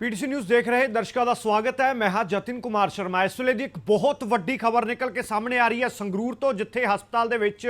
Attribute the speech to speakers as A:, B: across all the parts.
A: PTC news ਦੇਖ ਰਹੇ ਦਰਸ਼ਕਾਂ ਦਾ ਸਵਾਗਤ ਹੈ। ਮੈਂ ਹਾਂ ਜਤਿਨ ਕੁਮਾਰ ਸ਼ਰਮਾ। ਇਸ ਵੇਲੇ ਦੀ ਇੱਕ ਬਹੁਤ ਵੱਡੀ ਖਬਰ ਨਿਕਲ ਕੇ ਸਾਹਮਣੇ ਆ ਰਹੀ ਹੈ ਸੰਗਰੂਰ ਤੋਂ, ਜਿੱਥੇ ਹਸਪਤਾਲ ਦੇ ਵਿੱਚ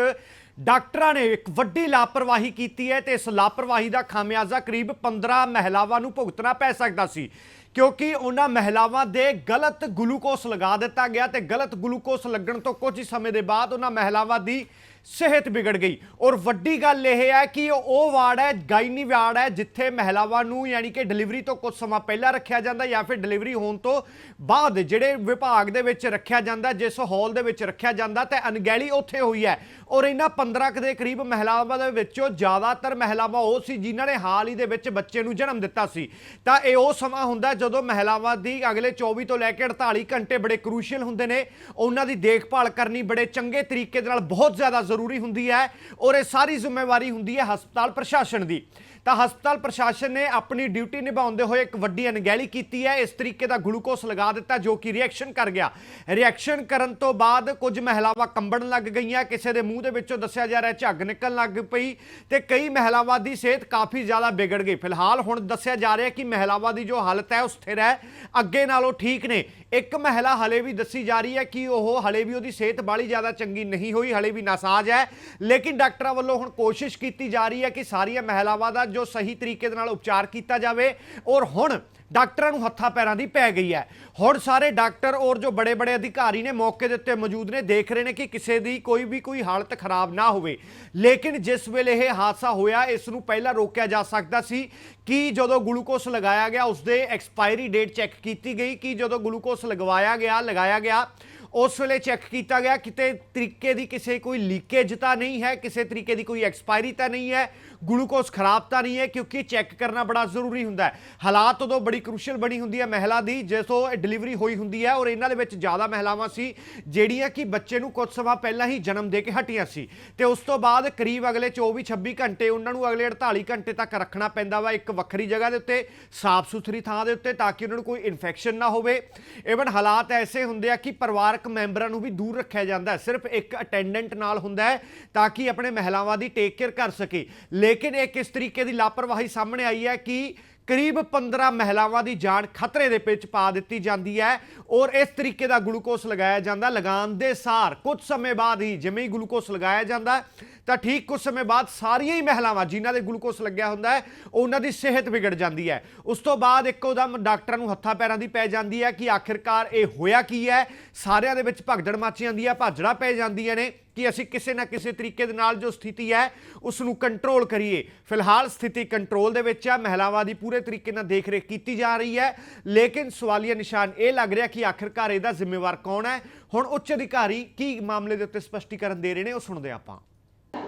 A: ਡਾਕਟਰਾਂ ਨੇ ਇੱਕ ਵੱਡੀ ਲਾਪਰਵਾਹੀ ਕੀਤੀ ਹੈ ਤੇ ਇਸ ਲਾਪਰਵਾਹੀ ਦਾ ਖਾਮਿਆਜ਼ਾ ਕਰੀਬ 15 ਮਹਿਲਾਵਾਂ ਨੂੰ ਭੁਗਤਣਾ ਪੈ ਸਕਦਾ ਸੀ, ਕਿਉਂਕਿ ਉਹਨਾਂ ਮਹਿਲਾਵਾਂ ਦੇ ਗਲਤ ਗਲੂਕੋਸ ਲਗਾ ਦਿੱਤਾ ਗਿਆ ਤੇ ਗਲਤ ਗਲੂਕੋਸ ਲੱਗਣ ਤੋਂ ਕੁਝ ਹੀ ਸਮੇਂ ਦੇ ਬਾਅਦ ਉਹਨਾਂ ਮਹਿਲਾਵਾਂ ਦੀ ਸਿਹਤ ਵਿਗੜ ਗਈ। ਔਰ ਵੱਡੀ ਗੱਲ ਇਹ ਹੈ ਕਿ ਉਹ ਵਾਰਡ ਹੈ, ਗਾਇਨੀ ਵਾਰਡ ਹੈ, ਜਿੱਥੇ ਮਹਿਲਾਵਾਂ ਨੂੰ ਯਾਨੀ ਕਿ ਡਿਲੀਵਰੀ ਤੋਂ ਕੁਝ ਸਮਾਂ ਪਹਿਲਾਂ ਰੱਖਿਆ ਜਾਂਦਾ ਜਾਂ ਫਿਰ ਡਿਲੀਵਰੀ ਹੋਣ ਤੋਂ ਬਾਅਦ ਜਿਹੜੇ ਵਿਭਾਗ ਦੇ ਵਿੱਚ ਰੱਖਿਆ ਜਾਂਦਾ, ਜਿਸ ਹਾਲ ਦੇ ਵਿੱਚ ਰੱਖਿਆ ਜਾਂਦਾ, ਤੇ ਅਣਗਹਿਲੀ ਉੱਥੇ ਹੋਈ ਹੈ। ਔਰ ਇਹਨਾਂ 15 ਕੁ ਦੇ ਕਰੀਬ ਮਹਿਲਾਵਾਂ ਦੇ ਵਿੱਚੋਂ ਜ਼ਿਆਦਾਤਰ ਮਹਿਲਾਵਾਂ ਉਹ ਸੀ ਜਿਨ੍ਹਾਂ ਨੇ ਹਾਲ ਹੀ ਦੇ ਵਿੱਚ ਬੱਚੇ ਨੂੰ ਜਨਮ ਦਿੱਤਾ ਸੀ। ਤਾਂ ਇਹ ਉਹ ਸਮਾਂ ਹੁੰਦਾ ਜਦੋਂ ਮਹਿਲਾਵਾਂ ਦੀ ਅਗਲੇ 24 ਤੋਂ ਲੈ ਕੇ 48 ਘੰਟੇ ਬੜੇ ਕ੍ਰੂਸ਼ੀਅਲ ਹੁੰਦੇ ਨੇ। ਉਹਨਾਂ ਦੀ ਦੇਖਭਾਲ ਕਰਨੀ ਬੜੇ ਚੰਗੇ ਤਰੀਕੇ ਦੇ ਨਾਲ ਬਹੁਤ ਜ਼ਿਆਦਾ ਜ਼ਰੂਰੀ ਹੁੰਦੀ ਹੈ ਔਰ ਇਹ ਸਾਰੀ ਜ਼ਿੰਮੇਵਾਰੀ ਹੁੰਦੀ ਹੈ ਹਸਪਤਾਲ ਪ੍ਰਸ਼ਾਸਨ ਦੀ। ਤਾਂ ਹਸਪਤਾਲ ਪ੍ਰਸ਼ਾਸਨ ਨੇ ਆਪਣੀ ਡਿਊਟੀ ਨਿਭਾਉਂਦੇ ਹੋਏ ਇੱਕ ਵੱਡੀ ਅਣਗਹਿਲੀ ਕੀਤੀ ਹੈ। ਇਸ ਤਰੀਕੇ ਦਾ ਗਲੂਕੋਸ ਲਗਾ ਦਿੱਤਾ ਜੋ ਕਿ ਰਿਐਕਸ਼ਨ ਕਰ ਗਿਆ। ਰਿਐਕਸ਼ਨ ਕਰਨ ਤੋਂ ਬਾਅਦ ਕੁਝ ਮਹਿਲਾਵਾਂ ਕੰਬਣ ਲੱਗ ਗਈਆਂ। ਕਿਸੇ ਦੇ ਮੂੰਹ ਦੇ ਵਿੱਚੋਂ ਦੱਸਿਆ ਜਾ ਰਿਹਾ ਝੱਗ ਨਿਕਲਣ ਲੱਗ ਪਈ ਤੇ ਕਈ ਮਹਿਲਾਵਾਂ ਦੀ ਸਿਹਤ ਕਾਫੀ ਜ਼ਿਆਦਾ ਵਿਗੜ ਗਈ। ਫਿਲਹਾਲ ਹੁਣ ਦੱਸਿਆ ਜਾ ਰਿਹਾ ਕਿ ਮਹਿਲਾਵਾਂ ਦੀ ਜੋ ਹਾਲਤ ਹੈ ਉਹ ਸਥਿਰ ਹੈ। ਅੱਗੇ ਨਾਲੋਂ ਠੀਕ ਨੇ। ਇੱਕ ਮਹਿਲਾ ਹਲੇ ਵੀ ਦੱਸੀ ਜਾ ਰਹੀ ਹੈ ਕਿ ਉਹ ਹਲੇ ਵੀ ਉਹਦੀ ਸਿਹਤ ਬਾਲੀ ਜ਼ਿਆਦਾ ਚੰਗੀ ਨਹੀਂ ਹੋਈ, ਹਲੇ ਵੀ ਨਾਸਾਜ ਹੈ। ਲੇਕਿਨ ਡਾਕਟਰਾਂ ਵੱਲੋਂ ਹੁਣ ਕੋਸ਼ਿਸ਼ ਕੀਤੀ ਜਾ ਰਹੀ ਹੈ ਕਿ ਸਾਰੀਆਂ ਮਹਿਲਾਵਾਂ ਦਾ ਜੋ ਸਹੀ ਤਰੀਕੇ ਦੇ ਨਾਲ ਉਪਚਾਰ ਕੀਤਾ ਜਾਵੇ। ਔਰ ਹੁਣ ਡਾਕਟਰਾਂ ਨੂੰ ਹੱਥਾਂ ਪੈਰਾਂ ਦੀ ਪੈ ਗਈ ਹੈ। ਹੁਣ ਸਾਰੇ ਡਾਕਟਰ ਔਰ ਜੋ ਬੜੇ ਬੜੇ ਅਧਿਕਾਰੀ ਨੇ ਮੌਕੇ ਦੇ ਉੱਤੇ ਮੌਜੂਦ ਨੇ, ਦੇਖ ਰਹੇ ਨੇ ਕਿ ਕਿਸੇ ਦੀ ਕੋਈ ਵੀ ਕੋਈ ਹਾਲਤ ਖਰਾਬ ਨਾ ਹੋਵੇ। ਲੇਕਿਨ ਜਿਸ ਵੇਲੇ ਇਹ ਹਾਦਸਾ ਹੋਇਆ, ਇਸ ਨੂੰ ਪਹਿਲਾਂ ਰੋਕਿਆ ਜਾ ਸਕਦਾ ਸੀ ਕਿ ਜਦੋਂ ਗਲੂਕੋਸ ਲਗਾਇਆ ਗਿਆ ਉਸ ਦੇ ਐਕਸਪਾਇਰੀ ਡੇਟ ਚੈੱਕ ਕੀਤੀ ਗਈ ਕਿ ਜਦੋਂ ਗਲੂਕੋਸ ਲਗਵਾਇਆ ਗਿਆ, ਲਗਾਇਆ ਗਿਆ ਉਸ ਵੇਲੇ ਚੈੱਕ ਕੀਤਾ ਗਿਆ, ਕਿਤੇ ਤਰੀਕੇ ਦੀ ਕਿਸੇ ਕੋਈ ਲੀਕੇਜ ਤਾਂ ਨਹੀਂ ਹੈ, ਕਿਸੇ ਤਰੀਕੇ ਦੀ ਕੋਈ ਐਕਸਪਾਇਰੀ ਤਾਂ ਨਹੀਂ ਹੈ ਗਲੂਕੋਸ ਖਰਾਬ ਤਾਂ ਨਹੀਂ ਹੈ, ਕਿਉਂਕਿ ਚੈੱਕ ਕਰਨਾ ਬੜਾ ਜ਼ਰੂਰੀ ਹੁੰਦਾ ਹੈ। ਹਾਲਾਤ ਉਦੋਂ ਬੜੀ ਕ੍ਰੂਸ਼ੀਅਲ ਬਣੀ ਹੁੰਦੀ ਹੈ ਮਹਿਲਾ ਦੀ ਜਿਸੋਂ ਡਿਲੀਵਰੀ ਹੋਈ ਹੁੰਦੀ ਹੈ ਔਰ ਇਹਨਾਂ ਦੇ ਵਿੱਚ ਜ਼ਿਆਦਾ ਮਹਿਲਾਵਾਂ ਸੀ, ਜਿਹੜੀਆਂ ਕਿ ਬੱਚੇ ਨੂੰ ਕੁਝ ਸਮਾਂ ਪਹਿਲਾਂ ਹੀ ਜਨਮ ਦੇ ਕੇ ਹਟੀਆਂ ਸੀ। ਤੇ ਉਸ ਤੋਂ ਬਾਅਦ ਕਰੀਬ ਅਗਲੇ 24 26 ਘੰਟੇ ਉਹਨਾਂ ਨੂੰ ਅਗਲੇ 48 ਘੰਟੇ ਤੱਕ ਰੱਖਣਾ ਪੈਂਦਾ ਵਾ ਇੱਕ ਵੱਖਰੀ ਜਗ੍ਹਾ ਦੇ ਉੱਤੇ ਸਾਫ਼ ਸੁਥਰੀ ਥਾਂ ਦੇ ਉੱਤੇ ਤਾਂ ਕਿ ਉਹਨਾਂ ਨੂੰ ਕੋਈ ਇਨਫੈਕਸ਼ਨ ਨਾ ਹੋਵੇ। ਇਵਨ ਹਾਲਾਤ ਐਸੇ ਹੁੰਦੇ ਆ ਕਿ ਪਰਿਵਾਰ ਪਰਿਵਾਰਕ ਮੈਂਬਰਾਂ ਨੂੰ ਵੀ ਦੂਰ ਰੱਖਿਆ ਜਾਂਦਾ ਹੈ। ਸਿਰਫ ਇੱਕ ਅਟੈਂਡੈਂਟ ਨਾਲ ਹੁੰਦਾ ਹੈ ਤਾਂ ਕਿ ਆਪਣੇ ਮਹਿਲਾਵਾਂ ਦੀ ਟੇਕ ਕੇਅਰ ਕਰ ਸਕੇ। ਲੇਕਿਨ ਇਹ ਕਿਸ ਤਰੀਕੇ ਦੀ ਲਾਪਰਵਾਹੀ ਸਾਹਮਣੇ ਆਈ ਹੈ ਕਿ ਕਰੀਬ 15 ਮਹਿਲਾਵਾਂ ਦੀ ਜਾਨ ਖਤਰੇ ਦੇ ਵਿੱਚ ਪਾ ਦਿੱਤੀ ਜਾਂਦੀ ਹੈ ਔਰ ਇਸ ਤਰੀਕੇ ਦਾ ਗਲੂਕੋਸ ਲਗਾਇਆ ਜਾਂਦਾ। ਲਗਾਉਣ ਦੇ ਸਾਰ ਕੁਝ ਸਮੇਂ ਬਾਅਦ ਹੀ ਜਿਵੇਂ ਹੀ ਗਲੂਕੋਸ ਲਗਾਇਆ ਜਾਂਦਾ ਤਾਂ ਠੀਕ ਕੁਝ ਸਮੇਂ ਬਾਅਦ ਸਾਰੀਆਂ ਹੀ ਮਹਿਲਾਵਾਂ ਜਿਨ੍ਹਾਂ ਦੇ ਗਲੂਕੋਸ ਲੱਗਿਆ ਹੁੰਦਾ ਹੈ, ਉਹਨਾਂ ਦੀ ਸਿਹਤ ਵਿਗੜ ਜਾਂਦੀ ਹੈ। ਉਸ ਤੋਂ ਬਾਅਦ ਇੱਕੋ ਦਮ ਡਾਕਟਰਾਂ ਨੂੰ ਹੱਥਾਂ ਪੈਰਾਂ ਦੀ ਪੈ ਜਾਂਦੀ ਹੈ ਕਿ ਆਖਿਰਕਾਰ ਇਹ ਹੋਇਆ ਕੀ ਹੈ। ਸਾਰਿਆਂ ਦੇ ਵਿੱਚ ਭਗਦੜ ਮਚ ਜਾਂਦੀ ਹੈ, ਭਾਜੜਾ ਪੈ ਜਾਂਦੀਆਂ ਨੇ ਕਿ ਅਸੀਂ ਕਿਸੇ ਨਾ ਕਿਸੇ ਤਰੀਕੇ ਦੇ ਨਾਲ ਜੋ ਸਥਿਤੀ ਹੈ ਉਸ ਨੂੰ ਕੰਟਰੋਲ ਕਰੀਏ। ਫਿਲਹਾਲ ਸਥਿਤੀ ਕੰਟਰੋਲ ਦੇ ਵਿੱਚ ਆ ਮਹਿਲਾਵਾਂ ਦੀ ਪੂਰੇ ਤਰੀਕੇ ਨਾਲ ਦੇਖ-ਰੇਖ ਕੀਤੀ ਜਾ ਰਹੀ ਹੈ। ਲੇਕਿਨ ਸਵਾਲੀਆ ਨਿਸ਼ਾਨ ਇਹ ਲੱਗ ਰਿਹਾ ਕਿ ਆਖਿਰਕਾਰ ਇਹਦਾ ਜ਼ਿੰਮੇਵਾਰ ਕੌਣ ਹੈ? ਹੁਣ ਉੱਚ ਅਧਿਕਾਰੀ ਕੀ ਮਾਮਲੇ ਦੇ ਉੱਤੇ ਸਪਸ਼ਟੀਕਰਨ ਦੇ ਰਹੇ ਨੇ, ਉਹ ਸੁਣਦੇ ਹਾਂ ਆਪਾਂ।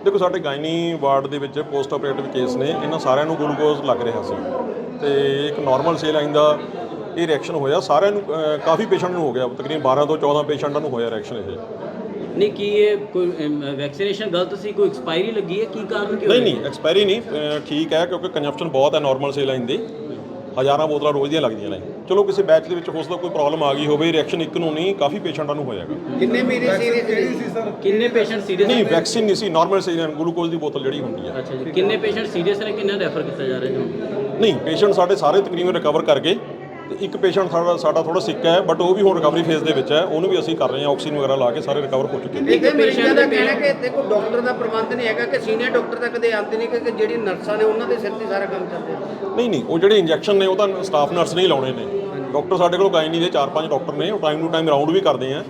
B: ਦੇਖੋ ਸਾਡੇ ਗਾਇਨੀ ਵਾਰਡ ਦੇ ਵਿੱਚ ਪੋਸਟ ਆਪਰੇਟਿਵ ਕੇਸ ਨੇ। ਇਹਨਾਂ ਸਾਰਿਆਂ ਨੂੰ ਗਲੂਕੋਜ਼ ਲੱਗ ਰਿਹਾ ਸੀ। ਤੇ ਇੱਕ ਨਾਰਮਲ ਸੇ ਲਾਈਨ ਦਾ ਇਹ ਰਿਐਕਸ਼ਨ ਹੋਇਆ। ਸਾਰਿਆਂ ਨੂੰ ਅਹ, ਕਾਫੀ ਪੇਸ਼ੈਂਟ ਨੂੰ ਹੋ ਗਿਆ। ਤਕਰੀਬਨ 12 ਤੋਂ 14 ਪੇਸ਼ੈਂਟਾਂ ਨੂੰ ਹੋਇਆ ਰਿਐਕਸ਼ਨ ਇਹ।
C: ਨਹੀਂ ਕੀ ਇਹ ਕੋਈ ਵੈਕਸੀਨੇਸ਼ਨ ਗਲਤ ਸੀ? ਕੋਈ ਐਕਸਪਾਇਰੀ ਲੱਗੀ ਹੈ? ਕੀ ਕਾਰਨ ਕੀ
B: ਨਹੀਂ? ਨਹੀਂ ਐਕਸਪਾਇਰੀ ਨਹੀਂ ਅਹ, ਠੀਕ ਹੈ ਕਿਉਂਕਿ ਕੰਜੰਪਸ਼ਨ ਬਹੁਤ ਹੈ ਨਾਰਮਲ ਸੇ ਲਾਈਨ ਦੀ। ਹਜ਼ਾਰਾਂ ਬੋਤਲਾਂ ਰੋਜ਼ ਦੀਆਂ ਲੱਗਦੀਆਂ ਨੇ। ਚਲੋ ਕਿਸੇ ਬੈਚ ਦੇ ਵਿੱਚ ਹੋ ਸਕਦਾ ਕੋਈ ਪ੍ਰੋਬਲਮ ਆ ਗਈ ਹੋਵੇ ਰਿਐਕਸ਼ਨ ਇੱਕ ਨੂੰ ਨਹੀਂ ਕਾਫੀ ਪੇਸ਼ੈਂਟਾਂ ਨੂੰ ਹੋਇਆਗਾ
D: ਕਿੰਨੇ ਮਹੀਨੇ ਸੀਰੀਅਸ ਸੀ ਸਰ
C: ਕਿੰਨੇ ਪੇਸ਼ੈਂਟ ਸੀਰੀਅਸ
B: ਨਹੀਂ ਵੈਕਸੀਨ ਨਹੀਂ ਸੀ ਨਾਰਮਲ ਸੇ ਲਾਈਨ ਗਲੂਕੋਜ਼ ਦੀ ਬੋਤਲ ਜਿਹੜੀ ਹੁੰਦੀ ਹੈ
C: ਅੱਛਾ ਜੀ ਕਿੰਨੇ ਪੇਸ਼ੈਂਟ ਸੀਰੀਅਸ ਨੇ ਕਿੰਨਾ ਰੈਫਰ ਕੀਤਾ ਜਾ ਰਿਹਾ ਜੀ
B: ਨਹੀਂ ਪੇਸ਼ੈਂਟ ਸਾਡੇ ਸਾਰੇ ਤਕਰੀਬਨ ਰਿਕਵਰ ਕਰ ਗਏ। ਤੇ ਇੱਕ ਪੇਸ਼ੈਂਟ ਸਾਡਾ ਸਾਡਾ ਥੋੜਾ ਸਿੱਕ ਹੈ ਬਟ ਉਹ ਵੀ ਹੁਣ ਰਿਕਵਰੀ ਫੇਜ਼ ਦੇ ਵਿੱਚ ਹੈ ਉਹਨੂੰ ਵੀ ਅਸੀਂ ਕਰ ਰਹੇ ਹਾਂ ਆਕਸੀਜਨ ਵਗੈਰਾ ਲਾ ਕੇ ਸਾਰੇ ਰਿਕਵਰ ਹੋ ਚੁੱਕੇ ਨੇ।
D: ਇੱਕ ਮਰੀਜ਼ਾਂ ਦਾ ਕਹਿਣਾ ਕਿ ਦੇਖੋ ਡਾਕਟਰ ਦਾ ਪ੍ਰਬੰਧ ਨਹੀਂ ਹੈਗਾ ਕਿ ਸੀਨੀਅਰ ਡਾਕਟਰ ਤਾਂ ਕਦੇ ਆਉਂਦੇ ਨਹੀਂ ਕਿ ਜਿਹੜੀ ਨਰਸਾਂ ਨੇ ਉਹਨਾਂ ਦੇ ਸਿਰ ਤੇ ਸਾਰਾ ਕੰਮ ਚੱਲਦਾ
B: ਨਹੀਂ ਨਹੀਂ ਉਹ ਜਿਹੜੇ ਇੰਜੈਕਸ਼ਨ ਨੇ ਉਹ ਤਾਂ ਸਟਾਫ ਨਰਸ ਨੇ ਹੀ ਲਾਉਣੇ ਨੇ। ਡਾਕਟਰ ਸਾਡੇ ਕੋਲ ਗਾਇਨੀ ਦੇ 4-5 ਡਾਕਟਰ ਨੇ ਉਹ ਟਾਈਮ ਟੂ ਟਾਈਮ ਰਾਉਂਡ ਵੀ ਕਰਦੇ ਆ।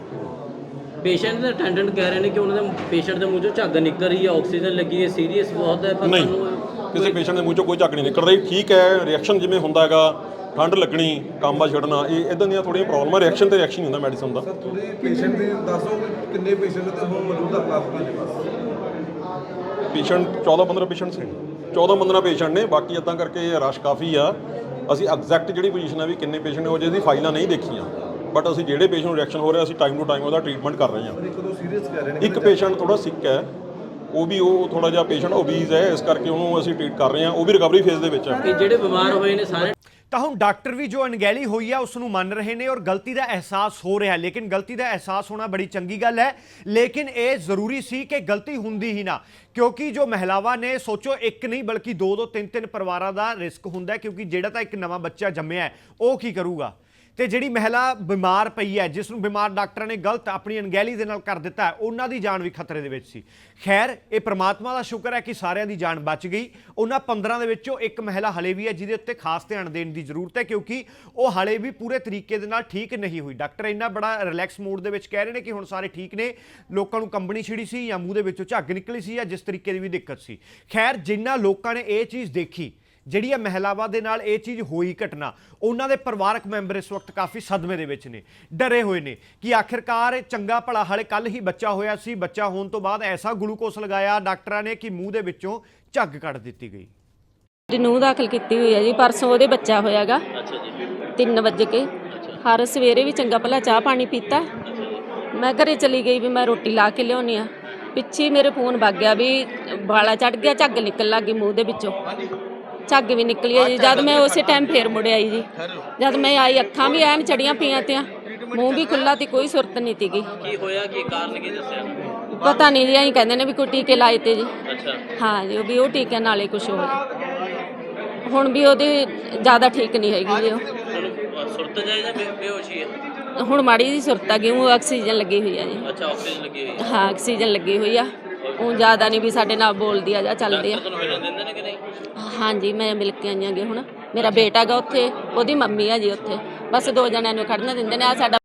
C: ਪੇਸ਼ੈਂਟ ਦੇ ਅਟੈਂਡੈਂਟ ਕਹਿ ਰਹੇ ਨੇ ਕਿ ਉਹਨਾਂ ਦੇ ਪੇਸ਼ੈਂਟ ਦੇ ਮੂੰਹ ਚੋਂ ਝੱਗ ਨਿਕਲ ਰਹੀ ਹੈ ਆਕਸੀਜਨ ਲੱਗੀ ਹੈ ਸੀਰੀਅਸ ਬਹੁਤ ਹੈ ਪਰ
B: ਨਹੀਂ ਕਿਸੇ ਪੇਸ਼ੈਂਟ ਦੇ ਮੂੰਹ ਚੋਂ ਕੋਈ ਝੱਗ ਨਹੀਂ ਨਿਕਲ ਰਹੀ ਠੀਕ ਹੈ ਰਿਐਕਸ਼ਨ ਜਿਵੇਂ ਹੁੰਦਾ ਹੈਗਾ ਠੰਡ ਲੱਗਣੀ ਕਾਂਬਾ ਛੱਡਣਾ ਇਹ ਇਦਾਂ ਦੀਆਂ ਥੋੜੀਆਂ ਪ੍ਰੋਬਲਮਾਂ ਰਿਐਕਸ਼ਨ ਤੇ ਰਿਐਕਸ਼ਨ ਹੁੰਦਾ ਮੈਡੀਸਨ ਦਾ।
E: ਥੋੜੀ ਪੇਸ਼ੈਂਟ ਦੀ ਦੱਸੋ ਕਿੰਨੇ ਪੇਸ਼ੈਂਟ ਤੇ ਹੁਣ ਮੌਜੂਦਾ ਨੇ
B: ਪੇਸ਼ੈਂਟ 14-15 ਪੇਸ਼ੈਂਟ ਸੀ 14-15 ਪੇਸ਼ੈਂਟ ਨੇ। ਬਾਕੀ ਇਦਾਂ ਕਰਕੇ ਰਸ਼ ਕਾਫੀ ਆ। ਅਸੀਂ ਐਗਜ਼ੈਕਟ ਜਿਹੜੀ ਪੋਜੀਸ਼ਨ ਹੈ ਵੀ ਕਿੰਨੇ ਪੇਸ਼ੈਂਟ ਨੇ ਉਹ ਜਿਹਦੀ ਫਾਈਲਾਂ ਨਹੀਂ ਦੇਖੀਆਂ। ਬਟ ਅਸੀਂ ਜਿਹੜੇ ਪੇਸ਼ੈਂਟ ਨੂੰ ਰਿਐਕਸ਼ਨ ਹੋ ਰਿਹਾ ਅਸੀਂ ਟਾਈਮ ਟੂ ਟਾਈਮ ਉਹਦਾ ਟ੍ਰੀਟਮੈਂਟ ਕਰ ਰਹੇ ਹਾਂ।
E: ਇੱਕ ਦੋ ਸੀਰੀਅਸ ਕਹਿ ਰਹੇ ਨੇ
B: ਇੱਕ ਪੇਸ਼ੈਂਟ ਥੋੜਾ ਸਿੱਕ ਹੈ। ਉਹ ਵੀ ਉਹ ਥੋੜਾ ਜਿਹਾ ਪੇਸ਼ੈਂਟ ਓਬੀਜ਼ ਹੈ ਇਸ ਕਰਕੇ ਉਹਨੂੰ ਅਸੀਂ ਟ੍ਰੀਟ ਕਰ ਰਹੇ ਹਾਂ। ਉਹ ਵੀ ਰਿਕਵਰੀ ਫੇਜ਼ ਦੇ ਵਿੱਚ ਹੈ
C: ਇਹ ਜਿਹੜੇ ਬਿਮਾਰ ਹੋਏ ਨੇ ਸਾਰੇ
A: ਤਾਂ ਹੁਣ ਡਾਕਟਰ ਵੀ ਜੋ ਅਣਗਹਿਲੀ ਹੋਈ ਹੈ ਉਸ ਨੂੰ ਮੰਨ ਰਹੇ ਨੇ ਔਰ ਗਲਤੀ ਦਾ ਅਹਿਸਾਸ ਹੋ ਰਿਹਾ ਲੇਕਿਨ ਗਲਤੀ ਦਾ ਅਹਿਸਾਸ ਹੋਣਾ ਬੜੀ ਚੰਗੀ ਗੱਲ ਹੈ। ਲੇਕਿਨ ਇਹ ਜ਼ਰੂਰੀ ਸੀ ਕਿ ਗਲਤੀ ਹੁੰਦੀ ਹੀ ਨਾ ਕਿਉਂਕਿ ਜੋ ਮਹਿਲਾਵਾਂ ਨੇ ਸੋਚੋ ਇੱਕ ਨਹੀਂ ਬਲਕਿ ਦੋ ਦੋ ਤਿੰਨ ਤਿੰਨ ਪਰਿਵਾਰਾਂ ਦਾ ਰਿਸਕ ਹੁੰਦਾ ਕਿਉਂਕਿ ਜਿਹੜਾ ਤਾਂ ਇੱਕ ਨਵਾਂ ਬੱਚਾ ਜੰਮਿਆ ਹੈ, ਉਹ ਕੀ ਕਰੂਗਾ? ਤੇ ਜਿਹੜੀ ਮਹਿਲਾ ਬਿਮਾਰ ਪਈ ਹੈ ਜਿਸ ਨੂੰ ਬਿਮਾਰ ਡਾਕਟਰਾਂ ਨੇ ਗਲਤ ਆਪਣੀ ਅਣਗਹਿਲੀ ਦੇ ਨਾਲ ਕਰ ਦਿੱਤਾ ਉਹਨਾਂ ਦੀ ਜਾਨ ਵੀ ਖਤਰੇ ਦੇ ਵਿੱਚ ਸੀ। ਖੈਰ, ਇਹ ਪ੍ਰਮਾਤਮਾ ਦਾ ਸ਼ੁਕਰ ਹੈ ਕਿ ਸਾਰਿਆਂ ਦੀ ਜਾਨ ਬਚ ਗਈ। ਉਹਨਾਂ 15 ਦੇ ਵਿੱਚੋਂ ਇੱਕ ਮਹਿਲਾ ਹਲੇ ਵੀ ਹੈ, ਜਿਹਦੇ ਉੱਤੇ ਖਾਸ ਧਿਆਨ ਦੇਣ ਦੀ ਜ਼ਰੂਰਤ ਹੈ, ਕਿਉਂਕਿ ਉਹ ਹਲੇ ਵੀ ਪੂਰੇ ਤਰੀਕੇ ਦੇ ਨਾਲ ਠੀਕ ਨਹੀਂ ਹੋਈ। ਡਾਕਟਰ ਇੰਨਾ ਬੜਾ ਰਿਲੈਕਸ ਮੂਡ ਦੇ ਵਿੱਚ ਕਹਿ ਰਹੇ ਨੇ ਕਿ ਹੁਣ ਸਾਰੇ ਠੀਕ ਨੇ, ਲੋਕਾਂ ਨੂੰ ਕੰਬਣੀ ਛਿੜੀ ਸੀ ਜਾਂ ਮੂੰਹ ਦੇ ਵਿੱਚੋਂ ਝੱਗ ਨਿਕਲੀ ਸੀ ਜਾਂ ਜਿਸ ਤਰੀਕੇ ਦੀ ਵੀ ਦਿੱਕਤ ਸੀ। ਖੈਰ, ਜਿੰਨਾ ਲੋਕਾਂ ਨੇ ਇਹ ਚੀਜ਼ ਦੇਖੀ ਜਿਹੜੀ ਆ ਮਹਿਲਾਵਾਂ ਦੇ ਨਾਲ ਇਹ ਚੀਜ਼ ਹੋਈ ਘਟਨਾ, ਉਹਨਾਂ ਦੇ ਪਰਿਵਾਰਕ ਮੈਂਬਰ ਇਸ ਵਕਤ ਕਾਫੀ ਸਦਮੇ ਦੇ ਵਿੱਚ ਨੇ, ਡਰੇ ਹੋਏ ਨੇ ਕਿ ਆਖਿਰਕਾਰ ਇਹ ਚੰਗਾ ਭਲਾ ਹਾਲੇ ਕੱਲ ਹੀ ਬੱਚਾ ਹੋਇਆ ਸੀ, ਬੱਚਾ ਹੋਣ ਤੋਂ ਬਾਅਦ ਐਸਾ ਗਲੂਕੋਸ ਲਗਾਇਆ ਡਾਕਟਰਾਂ ਨੇ ਕਿ ਮੂੰਹ ਦੇ ਵਿੱਚੋਂ ਝੱਗ ਕੱਢ ਦਿੱਤੀ ਗਈ।
F: ਦੀ ਨੂੰਹ ਦਾਖਲ ਕੀਤੀ ਹੋਈ ਹੈ ਜੀ, ਪਰਸੋਂ ਉਹਦੇ ਬੱਚਾ ਹੋਇਆਗਾ
C: ਅੱਛਾ ਜੀ
F: 3 ਵਜੇ ਕੇ। ਹਰ ਸਵੇਰੇ ਵੀ ਚੰਗਾ ਭਲਾ ਚਾਹ ਪਾਣੀ ਪੀਤਾ। ਮੈਂ ਘਰੇ ਚਲੀ ਗਈ ਵੀ ਮੈਂ ਰੋਟੀ ਲਾ ਕੇ ਲਿਆਉਣੀ ਆ। ਪਿੱਛੇ ਮੇਰੇ ਫੋਨ ਵੱਗ ਗਿਆ ਵੀ ਵਾਲਾ ਚੜ ਗਿਆ, ਝੱਗ ਨਿਕਲ ਲੱਗੀ ਮੂੰਹ ਦੇ ਵਿੱਚੋਂ। ਝੱਗ ਵੀ ਨਿਕਲੀ ਹੈ ਜੀ ਜਦ ਮੈਂ ਉਸੇ ਟਾਈਮ ਫੇਰ ਮੁੜ ਆਈ ਜੀ। ਜਦ ਮੈਂ ਆਈ ਅੱਖਾਂ ਵੀ ਐਨ ਚੜੀਆਂ ਪਈਆਂ ਤੀਆਂ। ਮੂੰਹ ਵੀ ਖੁੱਲਾ ਤੇ ਕੋਈ ਸੁਰਤ ਨਹੀਂ ਤੀਗੀ
C: ਕੀ ਹੋਇਆ ਕੀ ਕਾਰਨ ਕੀ ਦੱਸਿਆ?
F: ਪਤਾ ਨਹੀਂ ਜੀ ਅਸੀਂ ਕਹਿੰਦੇ ਨੇ ਵੀ ਕੋਈ ਟੀਕੇ ਲਾਏ ਤੇ ਜੀ।
C: ਅੱਛਾ।
F: ਹਾਂ ਜੀ ਉਹ ਵੀ ਉਹ ਟੀਕਿਆਂ ਨਾਲੇ ਕੁਝ ਹੋਇਆ। ਹੁਣ ਵੀ ਉਹਦੀ ਜ਼ਿਆਦਾ ਠੀਕ ਨਹੀਂ ਹੈਗੀ ਜੀ ਉਹ।
C: ਸੁਰਤ ਜਾਏ ਜਾਂ ਬੇ- ਬੇਹੋਸ਼ੀ ਹੈ?
F: ਹੁਣ ਮਾੜੀ ਜੀ ਸੁਰਤ ਆ ਗਈ ਉਹ ਆਕਸੀਜਨ ਲੱਗੀ ਹੋਈ ਆ ਜੀ।
C: ਅੱਛਾ ਆਕਸੀਜਨ ਲੱਗੀ ਹੋਈ ਹੈ।
F: ਹਾਂ ਆਕਸੀਜਨ ਲੱਗੀ ਹੋਈ ਆ। ਉਹ ਜ਼ਿਆਦਾ ਨਹੀਂ ਵੀ ਸਾਡੇ ਨਾਲ ਬੋਲਦੀ ਆ ਜਾਂ ਚੱਲਦੇ ਆ।
C: ਤੁਹਾਨੂੰ ਮਿਲਣ ਦਿੰਦੇ ਨੇ ਕਿ ਨਹੀਂ?
F: ਹਾਂਜੀ, ਮੈਂ ਮਿਲ ਕੇ ਆਈਆਂ ਗੇ ਹੁਣ। ਮੇਰਾ ਬੇਟਾ ਗਾ ਉੱਥੇ, ਉਹਦੀ ਮੰਮੀ ਆ ਜੀ ਉੱਥੇ। ਬਸ ਦੋ ਜਣਿਆਂ ਨੂੰ ਖੜਨਾ ਦਿੰਦੇ ਨੇ ਆ ਸਾਡਾ